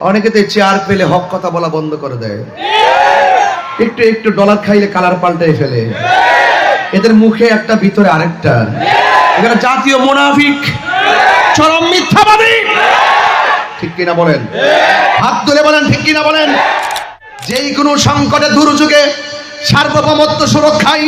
অনেকে তো চেয়ার পেলে হক কথা বলা বন্ধ করে দেয়। একটু একটু ডলার খাইলে কালার পাল্টাই ফেলে। এদের মুখে একটা, ভিতরে আরেকটা। এখানে জাতীয় মুনাফিক, চরম মিথ্যাবাদী। ঠিক কিনা বলেন? হাত তুলে বলেন, ঠিক কিনা বলেন? যেই কোনো সংকটে, দুর্যোগে সার্বভৌমত্ব সুরক্ষায়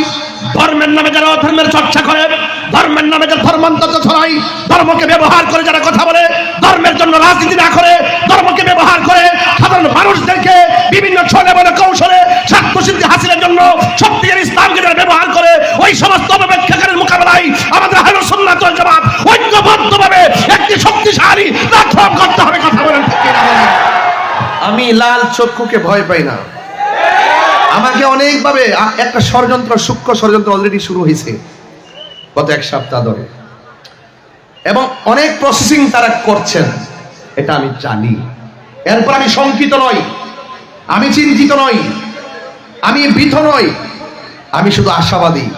ধর্মের নামে যারা অধর্মের চর্চা করে, ধর্মের নামে যারা ধর্মান্তর ছড়াই ধর্মকে ব্যবহার করে যারা কথা বলে ধর্মের জন্য রাজনীতি না করে, ধর্মকে ব্যবহার করে সাধারণ মানুষদেরকে বিভিন্ন ছলে বলে কৌশলে স্বার্থসিদ্ধি হাসিলের জন্য সত্যিকার ইসলামকে যারা ব্যবহার করে, ওই সমস্ত অপব্যাখ্যাকারের মোকাবেলায় আমাদের হালো সুন্নাত ওয়াল জামাত ঐক্যবদ্ধভাবে একটি শক্তিশালী প্ল্যাটফর্ম করতে হবে কথা বলেন? আমি লাল চক্ষুকে ভয় পাই না আমাকে অনেকভাবে একটা ষড়যন্ত্র, সূক্ষ্ম ষড়যন্ত্র অলরেডি শুরু হয়েছে গত এক সপ্তাহ ধরে এবং অনেক প্রসেসিং তারা করছেন। এটা আমি জানি। এরপর আমি শঙ্কিত নই। আমি চিন্তিত নই। আমি ভীত নই। আমি শুধু আশাবাদী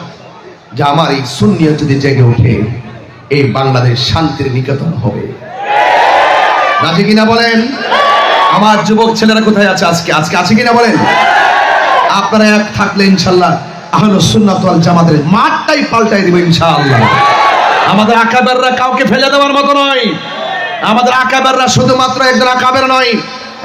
যে আমার এই শূন্য যদি জেগে ওঠে, এই বাংলাদেশ শান্তির নিকেতন হবে। রাজি কিনা বলেন? আমার যুবক ছেলেরা কোথায় আছে আজকে? আজকে আছে কিনা বলেন? আপনারা এক থাকলে ইনশাল্লাহ আহলো সুন্নাত জামাতের মাঠটাই পাল্টাই দিব ইনশাআল্লাহ। আমাদের আকাবেররা কাউকে ফেলে দেওয়ার মতো নয়। আমাদের আকাবেররা শুধুমাত্র একজন আকাবের নয়।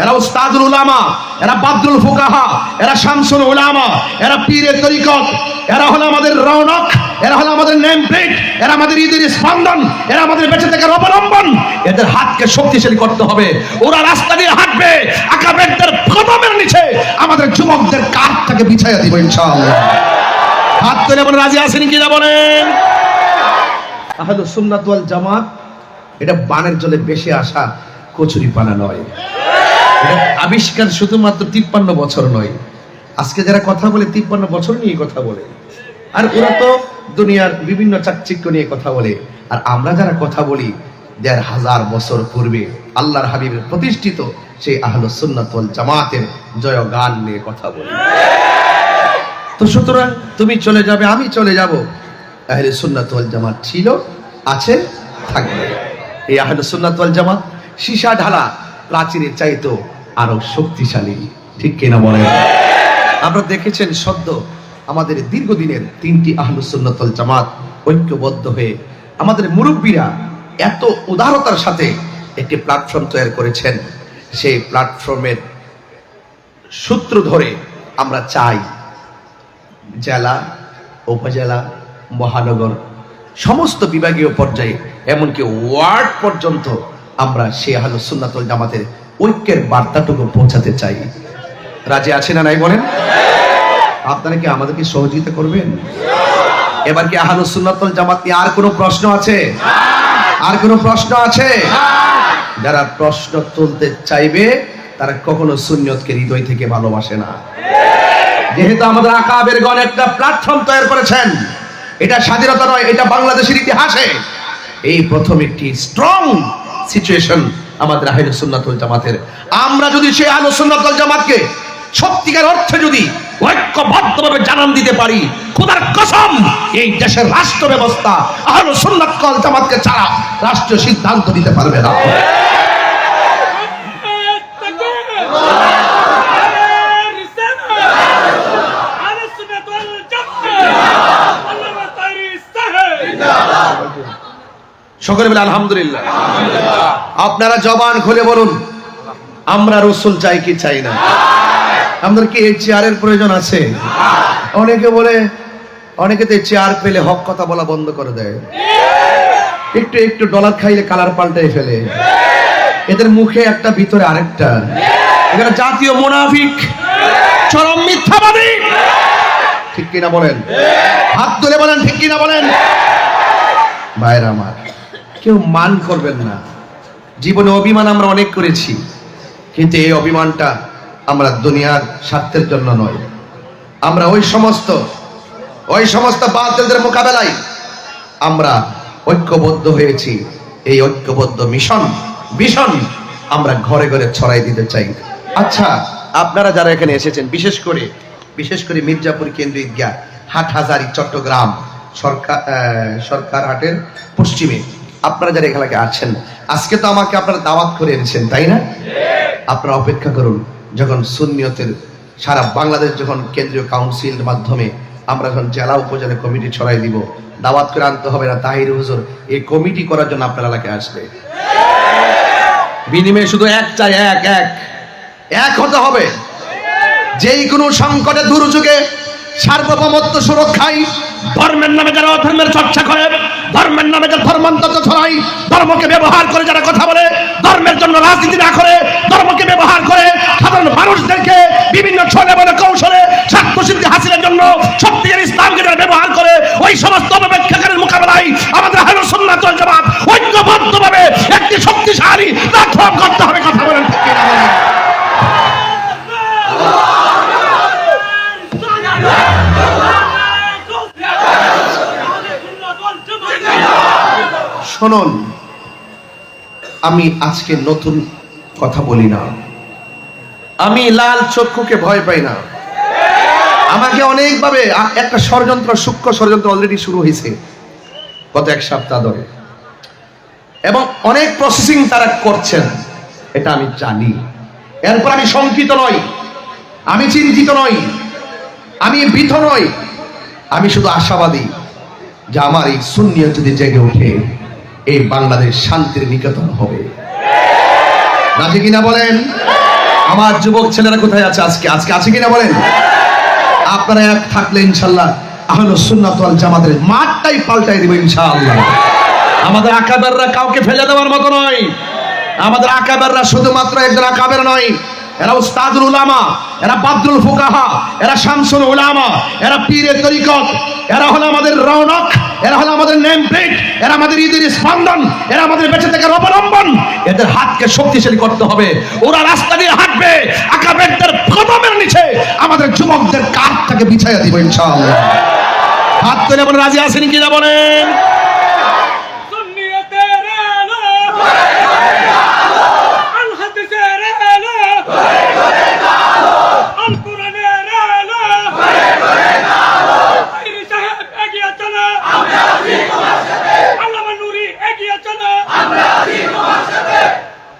এরা উস্তাদুল উলামা, এরা বাদরুল ফুকাহা, এরা শামসুল উলামা, এরা পীরের তরিকত। এরা হলো আমাদের রৌনক এরা হলো আমাদের নেম প্লেট, এরা আমাদের ঈদের স্পন্দন, এরা আমাদের বেঁচে থাকার অবলম্বন। এদের হাতকে শক্তিশালী করতে হবে। ওরা রাস্তা দিয়ে হাঁটবে, আকাবেরদের কদমের নিচে। আমাদের যুবকদের কাঠটাকে বিছাইয়া দিব ইনশাআল্লাহ। হাত তুলে বলে রাজি আছেন কিনা বলেন? আহলু সুন্নাত ওয়াল জামাত, এটা বানের জলে বেশি আসা কচুরি পানা নয় আবিষ্কার শুধুমাত্র তিপ্পান্ন বছর নয়। আজকে যারা কথা বলে, তিপ্পান্ন বছর নিয়ে কথা বলে। আর ওরা তো দুনিয়ার বিভিন্ন চাকচিক্য নিয়ে কথা বলে। আর আমরা যারা কথা বলি, দেড় হাজার বছর পূর্বে আল্লাহর হাবিবের প্রতিষ্ঠিত সেই আহল সুন্নাত জামাতের জয় গান নিয়ে কথা বলি। তো সুতরাং তুমি চলে যাবে, আমি চলে যাব। আহলে সুন্নাত ওয়াল জামাত ছিল, আছে, থাকবে। এই আহলে সুন্নাত ওয়াল জামাত সীসা ঢালা প্রাচীরের চাইতো আরও শক্তিশালী। ঠিক কিনা বলেন? আমরা দেখেছেন সদ্য আমাদের দীর্ঘদিনের তিনটি আহলু সুন্নাত ওয়াল জামাত ঐক্যবদ্ধ হয়ে আমাদের মুরব্বীরা এত উদারতার সাথে একটি প্ল্যাটফর্ম তৈরি করেছেন। সেই প্ল্যাটফর্মের সূত্র ধরে আমরা চাই, জেলা, উপজেলা মহানগর। সমস্ত বিভাগীয় পর্যায়ে, এমনকি ওয়ার্ড পর্যন্ত আমরা সে আহলো সুন্নাতুল জামাতের ঐক্যের বার্তাটুকু পৌঁছাতে চাই। রাজি আছে না নাই বলেন? আপনারা কি আমাদেরকে সহযোগিতা করবেন? এবার কি আহলো সুন্নাতুল জামাত নিয়ে আর কোনো প্রশ্ন আছে? আর কোনো প্রশ্ন আছে? যারা প্রশ্ন তুলতে চাইবে, তারা কখনো সুন্নতকে হৃদয় থেকে ভালোবাসে না। যেহেতু আমাদের আকাবের গণ একটা প্ল্যাটফর্ম তৈরি করেছেন এটা স্বাধীনতা নয়, এটা বাংলাদেশের ইতিহাসে। এই প্রথম একটি স্ট্রং সিচুয়েশন আমাদের আহলে জামাতের। আমরা যদি সেই আহলে জামাতকে সত্যিকার অর্থে যদি ঐক্যবদ্ধভাবে জানান দিতে পারি, খোদার কসম, এই দেশের রাষ্ট্র ব্যবস্থা আহলে জামাতকে ছাড়া রাষ্ট্রীয় সিদ্ধান্ত দিতে পারবে না। সকলে বলে, আলহামদুলিল্লাহ। আপনারা জবান খুলে বলুন, আমরা রসুল চাই কি চাই না? আমাদের কি এই চেয়ারের প্রয়োজন আছে? অনেকে বলে, অনেকে তো চেয়ার পেলে হক কথা বলা বন্ধ করে দেয়। একটু একটু ডলার খাইলে কালার পাল্টাই ফেলে। এদের মুখে একটা, ভিতরে আরেকটা। এখানে জাতীয় মুনাফিক, চরম মিথ্যাবাদী। ঠিক কিনা বলেন? হাত তুলে বলেন, ঠিক কিনা বলেন? ভাইরা আমার। কেউ মান করবেন না। জীবনে অভিমান আমরা অনেক করেছি, কিন্তু এই অভিমানটা আমরা দুনিয়ার স্বার্থের জন্য নয়। আমরা ওই সমস্ত ওই সমস্ত বাতিলদের মোকাবেলায় আমরা ঐক্যবদ্ধ হয়েছি। এই ঐক্যবদ্ধ মিশন মিশন আমরা ঘরে ঘরে ছড়াই দিতে চাই। আচ্ছা আপনারা যারা এখানে এসেছেন, বিশেষ করে বিশেষ করে মির্জাপুর কেন্দ্রিক হাট হাজারি চট্টগ্রাম সরকার সরকার হাটের পশ্চিমে আপনারা যারা এখানে আছেন, আজকে তো আমাকে আপনারা দাওয়াত করে এনেছেন, তাই না? আপনারা অপেক্ষা করুন, যখন সুন্নিয়তের সারা বাংলাদেশ যখন কেন্দ্রীয় কাউন্সিলের মাধ্যমে আমরা যখন জেলা উপজেলা কমিটি ছড়াই দিব, দাওয়াত করে আনতে হবে না, তাহির হুজুর, এই কমিটি করার জন্য আপনার এলাকায় আসবে। বিনিময়ে শুধু এক চাই এক এক। এক হতে হবে। যেই কোনো সংকটে দুর্যোগে সার্বভৌমত্ব সুরক্ষায় ধর্মের নামে যারা অধর্মের চর্চা করে, ধর্মের নামে যারা ধর্মান্তর ছড়াই ধর্মকে ব্যবহার করে যারা কথা বলে, ধর্মের জন্য রাজনীতি না করে, ধর্মকে ব্যবহার করে সাধারণ মানুষদেরকে বিভিন্ন ছলে বলে কৌশলে স্বার্থ হাসিলের জন্য সত্যিকার ইসলামকে যারা ব্যবহার করে, ওই সমস্ত অপেক্ষাকারের মোকাবেলায় আমাদের সুন্নাত ওয়াল জামাত ঐক্যবদ্ধভাবে একটি শক্তিশালী প্ল্যাটফর্ম করতে হবে, কথা বলেন কিনা বলেন? শুনুন, আমি আজকে নতুন কথা বলি না। আমি লাল চক্ষুকে ভয় পাই না। আমাকে অনেকভাবে একটা ষড়যন্ত্র, সূক্ষ্ম ষড়যন্ত্র অলরেডি শুরু হয়েছে গত এক সপ্তাহ ধরে। এবং অনেক প্রসেসিং তারা করছেন, এটা আমি জানি। এরপর আমি শঙ্কিত নই, আমি চিন্তিত নই, আমি ভীত নই, আমি শুধু আশাবাদী যে আমার এই শূন্য যদি জেগে ওঠে এই বাংলাদেশ শান্তির নিকেতন হবে। রাজি কিনা বলেন? আমার যুবক ছেলেরা কোথায় আছে আজকে? আজকে আছে কিনা বলেন? আপনারা এক থাকলে ইনশাল্লাহ আহলো সুন্নাত ওয়াল জামাতের মাঠটাই পাল্টাই দিব ইনশাআল্লাহ। আমাদের আকাবেররা কাউকে ফেলে দেওয়ার মতো নয়। আমাদের আকাবেররা শুধুমাত্র একজন আকাবের নয়। এরা উস্তাদুল উলামা, এরা বাদরুল ফুকাহা, এরা শামসুল উলামা, এরা পীরের তরিকত, এরা হলো আমাদের রৌনক এরা হলো আমাদের নেম প্লেট, এরা আমাদের ঈদের স্পন্দন, এরা আমাদের বেঁচে থাকার অবলম্বন। এদের হাতকে শক্তিশালী করতে হবে। ওরা রাস্তা দিয়ে হাঁটবে, আকাবেরদের কদমের নিচে আমাদের যুবকদের কাঠটাকে বিছাইয়া দিব ইনশাআল্লাহ। হাত তুলে বলে রাজি আছেন কিনা বলেন?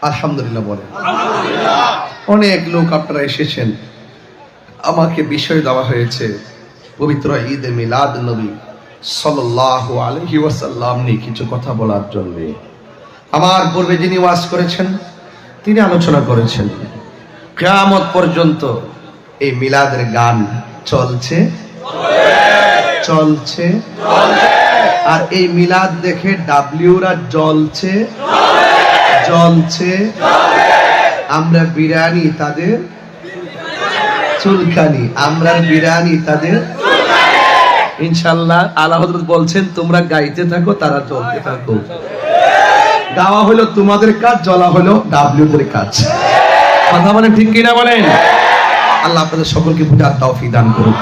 আলহামদুলিল্লাহ বলেন অনেক লোক আপনারা এসেছেন। আমাকে বিষয় দেওয়া হয়েছে, পবিত্র ঈদ মিলাদ নবী ওয়াসাল্লাম নিয়ে কিছু কথা বলার জন্য। আমার পূর্বে যিনি ওয়াজ করেছেন, তিনি আলোচনা করেছেন। কিয়ামত পর্যন্ত এই মিলাদের গান চলছে? চলছে। আর এই মিলাদ দেখে ডাব্লিউরা জ্বলছে? জ্বলছে। আমরা বিরিয়ানি তাদের চুলকানি। আমরা বিরিয়ানি তাদের ইনশাল্লাহ আল্লাহ হযরত বলছেন, তোমরা গাইতে থাকো, তারা চলতে থাকো। গাওয়া হলো তোমাদের কাজ, জ্বলা হলো ডাব্লিউদের কাজ। কথা বলেন ঠিক কিনা বলেন? আল্লাহ আপনাদের সকলকে বুঝার তৌফিক দান করুন